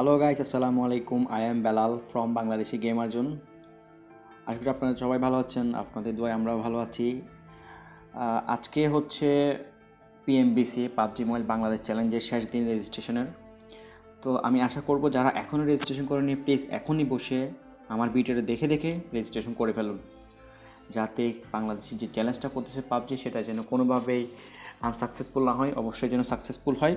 Hello guys আসসালামু আলাইকুম। I am Belal from Bangladeshi gamer zone আশা করি আপনারা সবাই ভালো আছেন, আপনাদের দোয়ায় আমরাও ভালো আছি। আজকে হচ্ছে পিএমবিসি পাবজি মোবাইল বাংলাদেশ চ্যালেঞ্জের শেষ দিন রেজিস্ট্রেশনের তো আমি আশা করব যারা এখনও রেজিস্ট্রেশন করেনি প্লিজ এখনই বসে আমার ভিডিওটা দেখে দেখে রেজিস্ট্রেশন করে ফেলুন। যাতে বাংলাদেশে যে চ্যালেঞ্জটা করতেছে পাবজি, সেটা যেন কোনোভাবেই আনসাকসেসফুল না হয়, অবশ্যই যেন সাকসেসফুল হয়।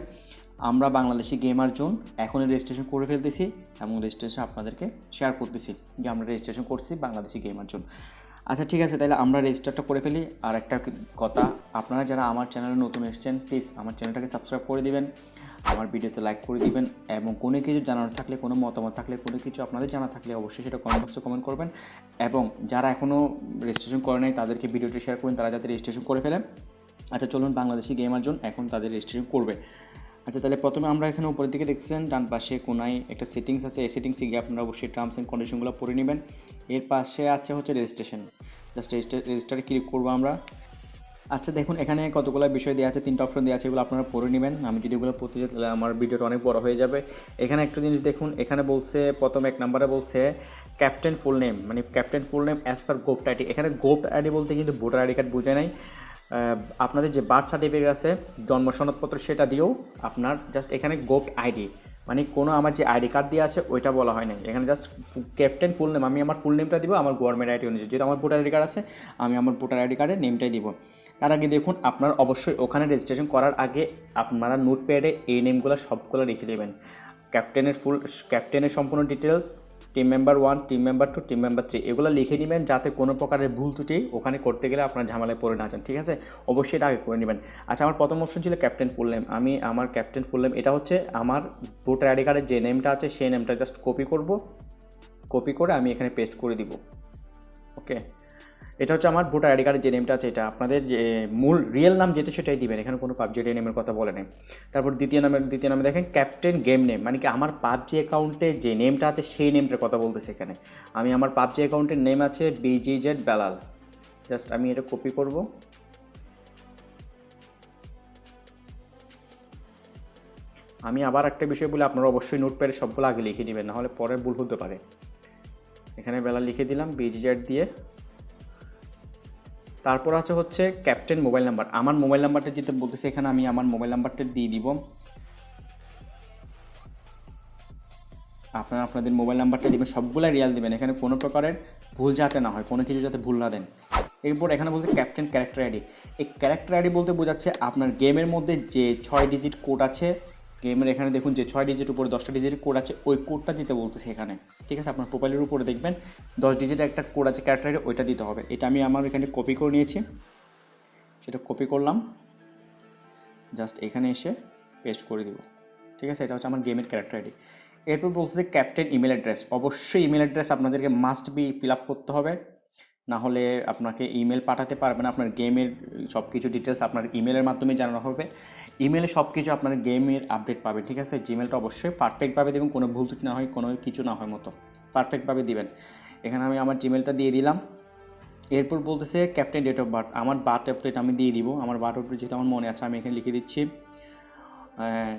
আমরা বাংলাদেশি গেমার জোন এখনই রেজিস্ট্রেশন করে ফেলতেছি এবং রেজিস্ট্রেশন আপনাদেরকে শেয়ার করতেছি যে আমরা রেজিস্ট্রেশন করছি বাংলাদেশি গেমার জোন আচ্ছা ঠিক আছে, তাহলে আমরা রেজিস্টারটা করে ফেলি। আর একটা কথা, আপনারা যারা আমার চ্যানেলে নতুন এসছেন প্লিজ আমার চ্যানেলটাকে সাবস্ক্রাইব করে দিবেন, আমার ভিডিওতে লাইক করে দিবেন এবং কোনো কিছু জানার থাকলে, কোনো মতামত থাকলে, কোনো কিছু আপনাদের জানা থাকলে অবশ্যই সেটা কমেন্ট বক্সে কমেন্ট করবেন এবং যারা এখনও রেজিস্ট্রেশন করে নাই, তাদেরকে ভিডিওটি শেয়ার করুন, তারা যাতে রেজিস্ট্রেশন করে ফেলেন আচ্ছা চলুন বাংলাদেশি গেমার জোন এখন তাদের রেজিস্ট্রেশন করবে। আচ্ছা তাহলে প্রথমে আমরা এখানে উপরের দিকে দেখছেন ডান পাশে কোনায় একটা সেটিংস আছে, এই সেটিংসে গিয়ে আপনারা অবশ্যই টার্মস অ্যান্ড কন্ডিশনগুলো পড়ে নেবেন। এর পাশে আছে হচ্ছে রেজিস্ট্রেশন জাস্ট রেজিস্টারে ক্লিক করব আমরা। আচ্ছা দেখুন, এখানে কতগুলো বিষয় দেওয়া আছে, তিনটা অপশন দেওয়া আছে, এগুলো আপনারা পড়ে নেবেন। আমি যদি এগুলো পড়তে যাই, তাহলে আমার ভিডিওটা অনেক বড় হয়ে যাবে। এখানে একটা জিনিস দেখুন, এখানে বলছে, প্রথম এক নাম্বারে বলছে ক্যাপ্টেন ফুল নেম মানে captain full name as per govt ID এখানে গোপ্ট আইডি বলতে কিন্তু ভোটার আইডি কার্ড বোঝায় নাই। আপনাদের যে বার্থ সার্টিফিকেট আছে, জন্ম সনদপত্র সেটা দিয়েও আপনার জাস্ট এখানে গোপ্ট আইডি মানে কোনো আমার যে আইডি কার্ড দিয়ে আছে, ওইটা বলা হয় নাই। এখানে জাস্ট ক্যাপ্টেন ফুল নেম আমি আমার ফুল নেমটা দিব, আমার গভর্নমেন্ট আইডি অনুযায়ী। যেহেতু আমার ভোটার আইডি কার্ড আছে, আমি আমার ভোটার আইডি কার্ডের নেমটাই দিব। তার আগে দেখুন, আপনার অবশ্যই ওখানে রেজিস্ট্রেশন করার আগে আপনারা নোট প্যাডে এই নেমগুলো সবগুলো লিখে দেবেন। ক্যাপ্টেনের ফুল ক্যাপ্টেনের সম্পূর্ণ details team member one team member two team member three এগুলো লিখে নেবেন যাতে কোনো প্রকারের ভুল ত্রুটি ওখানে করতে গেলে আপনার ঝামেলায় পড়ে না যান, ঠিক আছে? অবশ্যই এটা আগে করে নেবেন। আচ্ছা আমার প্রথম অপশন ছিল ক্যাপ্টেন ফুলনেম আমি আমার ক্যাপ্টেন ফুলনেম এটা হচ্ছে আমার ভোটার আইডি কার্ডের যে নেমটা আছে, সেই নেমটা জাস্ট কপি করব। কপি করে আমি এখানে পেস্ট করে দিব। ওকে এটা হচ্ছে আমার ভোটার আইডি কার্ডের যে নেমটা আছে, এটা আপনাদের যে মূল রিয়েল নাম যেটা সেটাই দিবেন। এখানে কোনো পাবজি নেমের কথা বলে নেই। তারপর দ্বিতীয় নামের দ্বিতীয় নামে দেখেন ক্যাপ্টেন গেম নেম মানে কি, আমার পাবজি অ্যাকাউন্টে যে নেমটা আছে, সেই নেমটার কথা বলতেছে এখানে। আমি আমার পাবজি অ্যাকাউন্টের নেম আছে বিজি জেড বেলাল জাস্ট আমি এটা কপি করব। আমি আবার একটা বিষয় বলে, আপনারা অবশ্যই নোট নোটপ্যাডে সবগুলো আগে লিখে দিবেন, নাহলে পরে ভুল হতে পারে। এখানে বেলা লিখে দিলাম বিজি জেড দিয়ে। তারপর আছে হচ্ছে ক্যাপ্টেন মোবাইল নাম্বার আমার মোবাইল নাম্বারটা যেটা বলতেছে, এখানে আমি আমার মোবাইল নাম্বারটা দিয়ে দিব। আপনারা আপনাদের মোবাইল নাম্বারটা দিবেন, সবগুলো রিয়াল দিবেন। এখানে কোনো প্রকারের ভুল যাতে না হয়, কোনো কিছু যাতে ভুল না দেন। এরপর এখানে বলছে ক্যাপ্টেন ক্যারেক্টার আইডি এই ক্যারেক্টার আইডি বলতে বোঝাচ্ছে আপনার গেমের মধ্যে যে ছয় ডিজিট কোড আছে গেমের এখানে দেখুন যে ছয় ডিজিট উপরে দশটা ডিজিট কোড আছে, ওই কোডটা দিতে বলতেছে এখানে। ঠিক আছে? আপনার প্রোফাইলের উপরে দেখবেন দশ ডিজিট একটা কোড আছে ক্যারেক্টার ওইটা দিতে হবে। এটা আমি আমার এখানে কপি করে নিয়েছি। সেটা কপি করলাম। জাস্ট এখানে এসে পেস্ট করে দিব। ঠিক আছে? এটা হচ্ছে আমার গেমের ক্যারেক্টার আইডি এরপর বলছে যে ক্যাপ্টেন ইমেল অ্যাড্রেস অবশ্যই ইমেল অ্যাড্রেস আপনাদেরকে মাস্ট বি ফিল আপ করতে হবে। না হলে আপনাকে ইমেল পাঠাতে পারবেন আপনার গেমের সব কিছু ডিটেলস আপনার ইমেলের মাধ্যমে জানানো হবে। ইমেলে সব কিছু আপনার গেমের আপডেট পাবে ঠিক আছে? জিমেলটা অবশ্যই পারফেক্টভাবে দেবেন কোনো ভুল ত্রুটি না হয়, কোনো কিছু না হয় মতো। পারফেক্টভাবে দিবেন। এখানে আমি আমার জিমেলটা দিয়ে দিলাম। এরপর বলতেছে ক্যাপ্টেন ডেট অফ বার্থ আমার বার্থ আপডেট আমি দিয়ে দিব। আমার বার্থ আপডেট যেটা আমার মনে আছে, আমি এখানে লিখে দিচ্ছি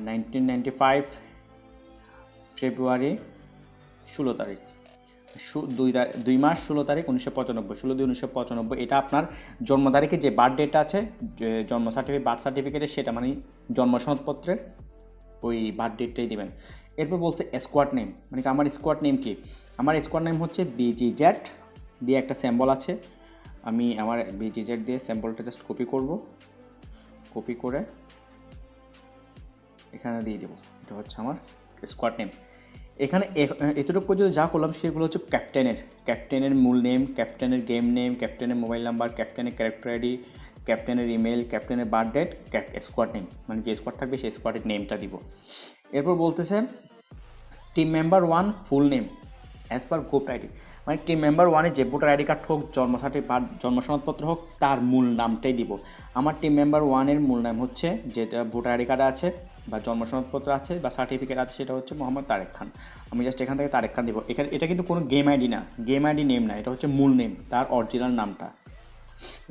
নাইনটিন নাইনটি ফাইভ ফেব্রুয়ারি ষোলো তারিখ। দুই দুই মাস ষোলো তারিখ উনিশশো পঁচানব্বই, ষোলো দুই উনিশশো পঁচানব্বই, এটা আপনার জন্ম তারিখে যে বার্থ ডেট আছে জন্ম সার্টিফিকেট বার্থ সার্টিফিকেটে সেটা মানে জন্ম সনদপত্রের ওই বার্থ ডেটটাই দেবেন। এরপর বলছে স্কোয়াড নেম মানে আমার স্কোয়াড নেম কি? আমার স্কোয়াড নেম হচ্ছে বিজি জ্যাট দিয়ে একটা স্যাম্বল আছে। আমি আমার বিজি জ্যাট দিয়ে স্যাম্বলটা জাস্ট কপি করব। কপি করে এখানে দিয়ে দেবো। এটা হচ্ছে আমার স্কোয়াড নেম এখানে এতটুকু পর্যন্ত যা করলাম সেগুলো হচ্ছে ক্যাপ্টেনের ক্যাপ্টেনের মূল নেম ক্যাপ্টেনের গেম নেম ক্যাপ্টেনের মোবাইল নাম্বার ক্যাপ্টেনের ক্যারেক্টার আইডি ক্যাপ্টেনের ইমেল ক্যাপ্টেনের বার্থ ডেট স্কোয়াড নেম মানে যে স্কোয়াড থাকবে সেই স্কোয়াডের নেমটা দিব। এরপর বলতেছে team member one full name as per group ID মানে টিম মেম্বার ওয়ানে যে ভোটার আইডি কার্ড হোক, জন্ম সার্টিফিকেট জন্ম সনদপত্র হোক, তার মূল নামটাই দিব। আমার টিম মেম্বার ওয়ানের মূল নাম হচ্ছে, যেটা ভোটার আইডি কার্ড আছে বা জন্ম সনদপত্র আছে বা সার্টিফিকেট আছে, সেটা হচ্ছে মোহাম্মদ তারেক খান। আমি জাস্ট এখান থেকে তারেক খান দিব। এখানে, এটা কিন্তু কোনো গেম আইডি না। গেম আইডি নেম না, এটা হচ্ছে মূল নেম তার অরিজিনাল নামটা।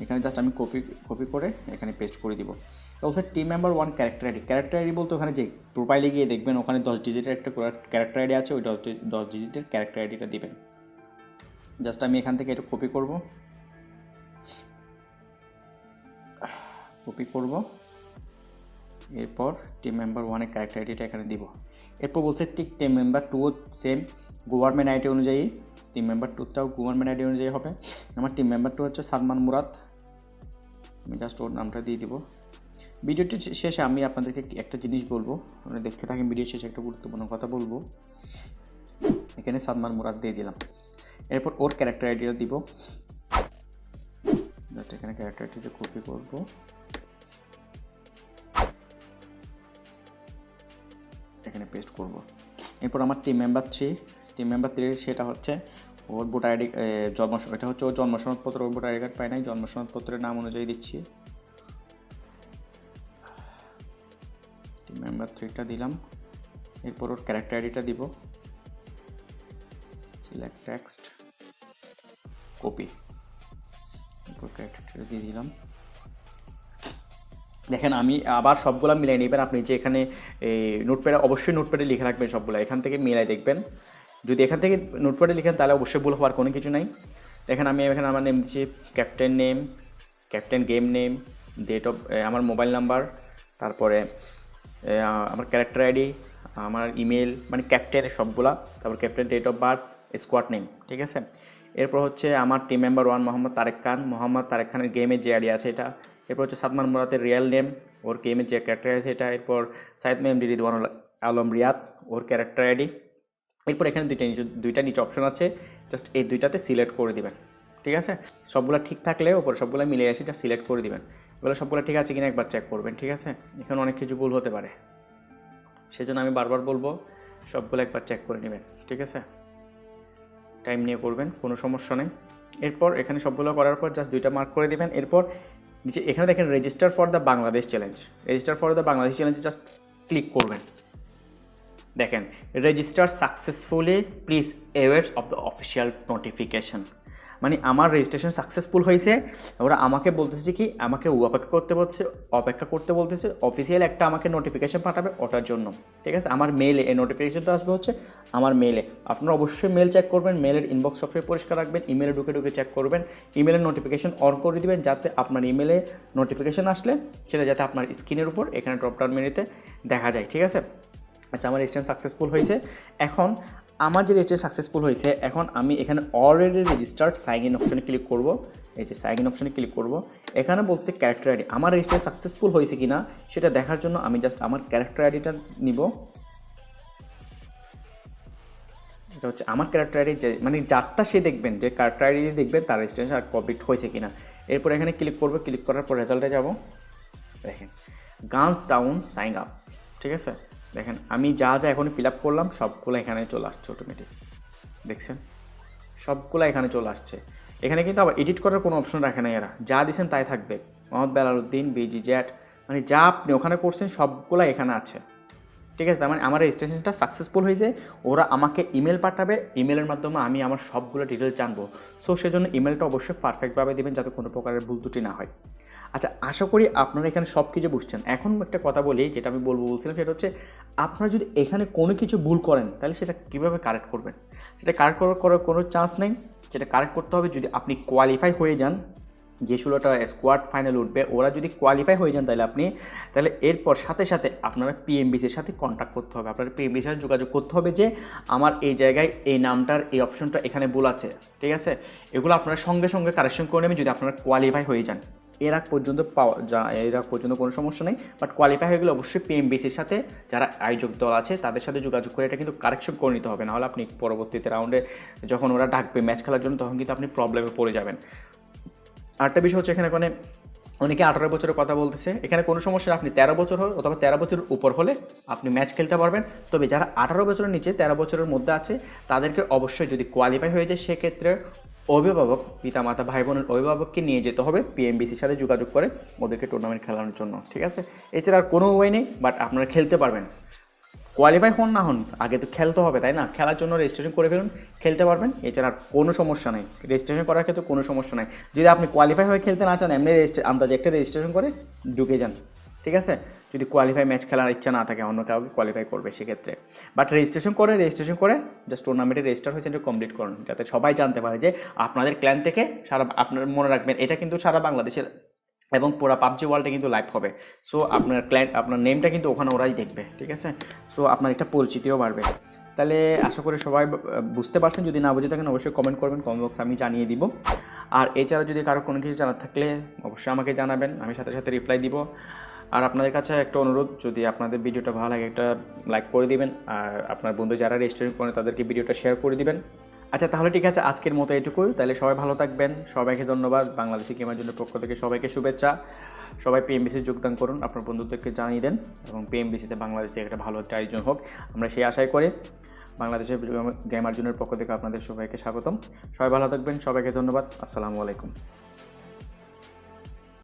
এখানে জাস্ট আমি কপি কপি করে এখানে পেস্ট করে দিব। বলছে team member one character ID character ID বলতে ওখানে যে প্রোফাইলে গিয়ে দেখবেন, ওখানে দশ ডিজিটের একটা ক্যারেক্টার আইডি আছে, ওই দশ দশ ডিজিটের ক্যারেক্টার আইডিটা দিবেন। জাস্ট আমি এখান থেকে এটা কপি করব। কপি করব। এরপর টিম মেম্বার ওয়ানের ক্যারেক্টার আইডিটা এখানে দিব। এরপর বলছে ঠিক team member two same government ID অনুযায়ী টিম মেম্বার টুটাও গভর্নমেন্ট আইডি অনুযায়ী হবে। আমার টিম মেম্বার টু হচ্ছে সালমান মুরাদ। আমি জাস্ট ওর নামটা দিয়ে দিব। ভিডিওটি শেষে আমি আপনাদেরকে একটা জিনিস বলব। দেখতে থাকেন ভিডিও শেষে একটা গুরুত্বপূর্ণ কথা বলব। এখানে সালমান মুরাদ দিয়ে দিলাম। এরপর ওর ক্যারেক্টার আইডিটা দিব। জাস্ট এখানে ক্যারেক্টার আইডিটা কপি করব। এখানে পেস্ট করব। এরপর আমার team member three team member three সেটা হচ্ছে ওর ভোটার আইডি জন্ম এটা হচ্ছে ওর জন্ম সনদপত্র ওর ভোটার আইডি কার্ড পায় নাই, জন্ম সনদপত্রের নাম অনুযায়ী দিচ্ছি। টিম মেম্বার থ্রিটা দিলাম, এরপর ওর ক্যারেক্টার আইডিটা দিব। সিলেক্ট টেক্সট কপি এরপর ক্যারেক্টারটা দিয়ে দিলাম। দেখেন, আমি আবার সবগুলা মিলাই নেবেন। আপনি যে এখানে নোটপ্যাডে, অবশ্যই নোটপ্যাডে লিখে রাখবেন সবগুলো। এখান থেকে মিলাই দেখবেন। যদি এখান থেকে নোটপ্যাডে লিখেন, তাহলে অবশ্যই ভুল হওয়ার কোনো কিছু নাই। দেখেন, আমি এখানে আমার নেম দিচ্ছি captain name captain game name date of আমার মোবাইল নাম্বার তারপরে আমার ক্যারেক্টার আইডি আমার ইমেল মানে ক্যাপ্টেন সবগুলা, তারপর captain date of birth squad name ঠিক আছে? এরপর হচ্ছে আমার team member one Mohammad Tarek Khan. Mohammad Tarek খানের গেমের যে আইডি আছে এটা এরপর হচ্ছে সাদমান মুরাতের রিয়েল নেম ওর গেমের যে ক্যারেক্টার আছে এটা, এরপর সাইদ মেমডি রিদওয়ান আলম রিয়াদ, ওর ক্যারেক্টার আইডি এরপর এখানে দুইটা নিচে দুইটা নিচে অপশন আছে জাস্ট এই দুইটাতে সিলেক্ট করে দিবেন, ঠিক আছে? সবগুলো ঠিক থাকলে ওপর সবগুলো মিলে আসে যা সিলেক্ট করে দিবেন। এগুলো সবগুলো ঠিক আছে কিনা একবার চেক করবেন, ঠিক আছে? এখানে অনেক কিছু ভুল হতে পারে। সেজন্য আমি বারবার বলব, সবগুলো একবার চেক করে নেবেন, ঠিক আছে? টাইম নিয়ে করবেন, কোনো সমস্যা নেই। এরপর এখানে সবগুলো করার পর জাস্ট দুইটা মার্ক করে দিবেন। এরপর নিচে, এখানে দেখেন register for the Bangladesh challenge register for the Bangladesh challenge just click করবেন। দেখেন register successfully please await of the official notification মানে আমার রেজিস্ট্রেশন সাকসেসফুল হয়েছে। ওরা আমাকে বলতেছে কি, আমাকে অপেক্ষা করতে বলছে, অপেক্ষা করতে বলতেছে অফিসিয়াল একটা আমাকে নোটিফিকেশান পাঠাবে ওটার জন্য। ঠিক আছে? আমার মেলে এই নোটিফিকেশনটা আসবে হচ্ছে আমার মেলে আপনারা অবশ্যই মেল চেক করবেন মেলের ইনবক্স সফটওয়্যার পরিষ্কার রাখবেন ইমেলে ঢুকে ঢুকে চেক করবেন। ইমেলের নোটিফিকেশন অন করে দিবেন যাতে আপনার ইমেলে নোটিফিকেশন আসলে সেটা যাতে আপনার স্ক্রিনের উপর, এখানে ড্রপডাউন মেনুতে দেখা যায়। ঠিক আছে? আচ্ছা আমার রেজিস্ট্রেশন সাকসেসফুল হয়েছে। এখন আমার যে রেজিস্ট্রেশন সাকসেসফুল হয়েছে, এখন আমি এখানে অলরেডি রেজিস্টার্ড সাইন ইন অপশানে ক্লিক করব। এই যে সাইন ইন অপশনে ক্লিক করব। এখানে বলছে ক্যারেক্টার আইডি আমার রেজিস্ট্রেশন সাকসেসফুল হয়েছে কি না সেটা দেখার জন্য আমি জাস্ট আমার ক্যারেক্টার আইডিটা নিব। এটা হচ্ছে আমার ক্যারেক্টার আইডি যে মানে যারটা সে দেখবেন, যে ক্যারেক্টার আইডি দেখবেন, তার রেজিস্ট্রেশন কমপ্লিট হয়েছে কি না এরপর এখানে ক্লিক করব ক্লিক করার পর রেজাল্টে যাব। দেখেন গান টাউন সাইন আপ ঠিক আছে? দেখেন, আমি যা যা এখন ফিল আপ করলাম, সবগুলো এখানে চলে আসছে অটোমেটিক দেখছেন? সবগুলো এখানে চলে আসছে। এখানে কিন্তু আবার এডিট করার কোনো অপশন রাখে না এরা। যা দিছেন তাই থাকবে। মোহাম্মদ বেলালুদ্দিন বিজি জ্যাট মানে যা আপনি ওখানে করছেন, সবগুলো এখানে আছে। ঠিক আছে? তার মানে আমার রেজিস্ট্রেশনটা সাকসেসফুল হয়েছে। ওরা আমাকে ইমেল পাঠাবে। ইমেলের মাধ্যমে আমি আমার সবগুলো ডিটেলস জানব। সো সেজন্য ইমেলটা অবশ্যই পারফেক্টভাবে দেবেন, যাতে কোনো প্রকারের ভুল ত্রুটি না হয়। আচ্ছা আশা করি আপনারা এখানে সব কিছু বুঝছেন। এখন একটা কথা বলি, যেটা আমি বলব, বলছিলাম সেটা হচ্ছে, আপনারা যদি এখানে কোনো কিছু ভুল করেন, তাহলে সেটা কীভাবে কারেক্ট করবেন? সেটা কারেক্ট করার কোনো চান্স নেই। সেটা কারেক্ট করতে হবে যদি আপনি কোয়ালিফাই হয়ে যান। যে ষোলোটা স্কোয়াড ফাইনাল উঠবে, ওরা যদি কোয়ালিফাই হয়ে যান তাহলে আপনি, তাহলে এরপর সাথে সাথে আপনারা পিএমবিসির সাথে কন্ট্যাক্ট করতে হবে। আপনার পিএমবিসির সাথে যোগাযোগ করতে হবে যে, আমার এই জায়গায় এই নামটার, এই অপশনটা এখানে ভুল আছে। ঠিক আছে? এগুলো আপনারা সঙ্গে সঙ্গে কারেকশন করে নেবেন যদি আপনারা কোয়ালিফাই হয়ে যান। এর আগ পর্যন্ত পাওয়া যা, এর আগ পর্যন্ত কোনো সমস্যা নেই বাট কোয়ালিফাই হয়ে গেলে অবশ্যই পিএমবিসির সাথে যারা আয়োজক দল আছে, তাদের সাথে যোগাযোগ করে এটা কিন্তু কারেকশন করে নিতে হবে, নাহলে আপনি পরবর্তীতে রাউন্ডে যখন ওরা ডাকবে ম্যাচ খেলার জন্য, তখন কিন্তু আপনি প্রবলেমে পড়ে যাবেন। আরেকটা বিষয় হচ্ছে এখানে মানে অনেকে আঠারো বছরের কথা বলতেছে, এখানে কোনো সমস্যা আপনি তেরো বছর হল অথবা তেরো বছরের উপর হলে আপনি ম্যাচ খেলতে পারবেন, তবে যারা আঠারো বছরের নিচে, তেরো বছরের মধ্যে আছে, তাদেরকে অবশ্যই যদি কোয়ালিফাই হয়ে যায়, সেক্ষেত্রে অভিভাবক, পিতামাতা ভাই বোনের অভিভাবককে নিয়ে যেতে হবে পিএমবিসির সাথে যোগাযোগ করে ওদেরকে টুর্নামেন্ট খেলানোর জন্য, ঠিক আছে? এছাড়া আর কোনো ওয়ে নেই বাট আপনারা খেলতে পারবেন। কোয়ালিফাই হন না হন, আগে তো খেলতে হবে, তাই না? খেলার জন্য রেজিস্ট্রেশন করে ফেলুন, খেলতে পারবেন, এছাড়া আর কোনো সমস্যা নেই। রেজিস্ট্রেশন করার ক্ষেত্রে কোনো সমস্যা নেই। যদি আপনি কোয়ালিফাই হয়ে খেলতে না চান, এমনি রেজিস্ট্রে আন্দাজে একটা রেজিস্ট্রেশন করে ঢুকে যান, ঠিক আছে? যদি কোয়ালিফাই ম্যাচ খেলার ইচ্ছা না থাকে, অন্য কাউকে কোয়ালিফাই করবে সেক্ষেত্রে। বাট রেজিস্ট্রেশন করে রেজিস্ট্রেশন করে জাস্ট টুর্নামেন্টে রেজিস্টার হয়েছে কমপ্লিট করুন, যাতে সবাই জানতে পারে যে আপনাদের ক্ল্যান থেকে সারা, আপনার মনে রাখবেন, এটা কিন্তু সারা বাংলাদেশের এবং পুরো পাবজি ওয়ার্ল্ডে কিন্তু লাইভ হবে। সো আপনার ক্লায়েন্ট আপনার নেমটা কিন্তু ওখানে ওরাই দেখবে, ঠিক আছে? সো আপনার একটা পরিচিতিও বাড়বে। তাহলে আশা করি সবাই বুঝতে পারছেন। যদি না বুঝে থাকেন, অবশ্যই কমেন্ট করবেন কমেন্ট বক্সে আমি জানিয়ে দিব। আর এছাড়া যদি কারও কোনো কিছু জানার থাকলে অবশ্যই আমাকে জানাবেন, আমি সাথে সাথে রিপ্লাই দিব। আর আপনাদের কাছে একটা অনুরোধ, যদি আপনাদের ভিডিওটা ভালো লাগে একটা লাইক করে দিবেন, আর আপনার বন্ধু যারা রেজিস্ট্রেশন করেন তাদেরকে ভিডিওটা শেয়ার করে দিবেন। আচ্ছা তাহলে ঠিক আছে, আজকের মতো এটুকুই। তাহলে সবাই ভালো থাকবেন, সবাইকে ধন্যবাদ। বাংলাদেশি গেমের জন্য পক্ষ থেকে সবাইকে শুভেচ্ছা। সবাই পিএমবিসি যোগদান করুন, আপনার বন্ধুদেরকে জানিয়ে দেন, এবং পিএমবিসিতে বাংলাদেশ থেকে একটা ভালো একটা আয়োজন হোক। আমরা সেই আশাই করে। বাংলাদেশের গেমার জনের পক্ষ থেকে আপনাদের সবাইকে স্বাগতম। সবাই ভালো থাকবেন, সবাইকে ধন্যবাদ। আসসালামু আলাইকুম।